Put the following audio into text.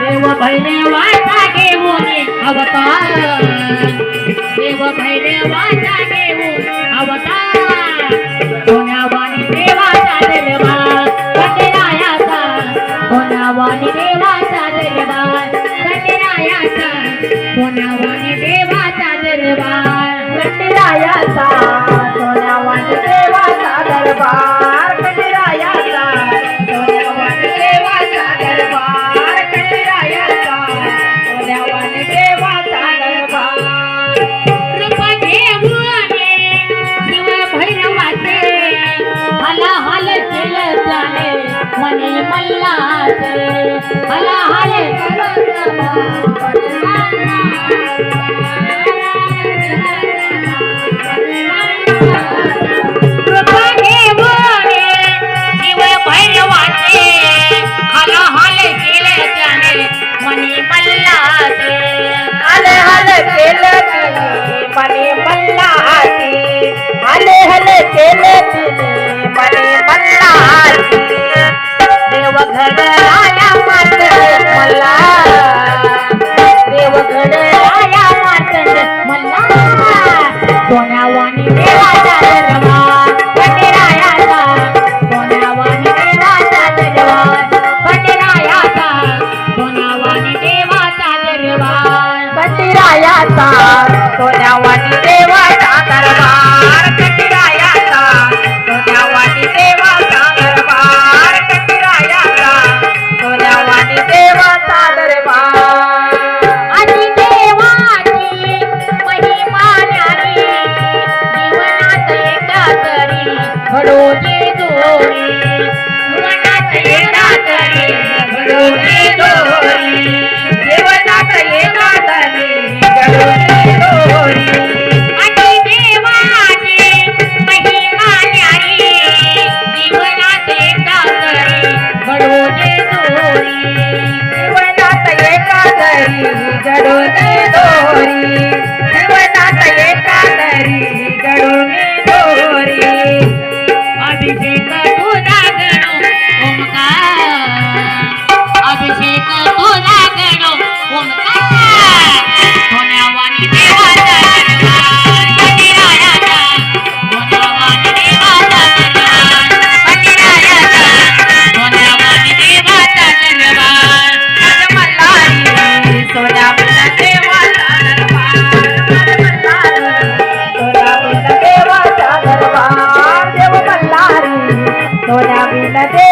देव भैले वाचा घेऊन अवतार देव भैले वाचा घेऊन अवतार सोन्यावाणी देवाचा देवा सत्यरायाचा सोन्यावाणी जाणे मने मल्लाचे हला हल शिव भैरवाचे हला हाले केलं जाणे मनी देवघर आया मात्र मला घडोचे दोरी. मुलांना येतात घडोचे दोरी. देवनात येतात घडोचे दोरी. आणि देवाचे महिमा न्यारी जीवनात येतात घडोचे दोरी. देवनात Sonate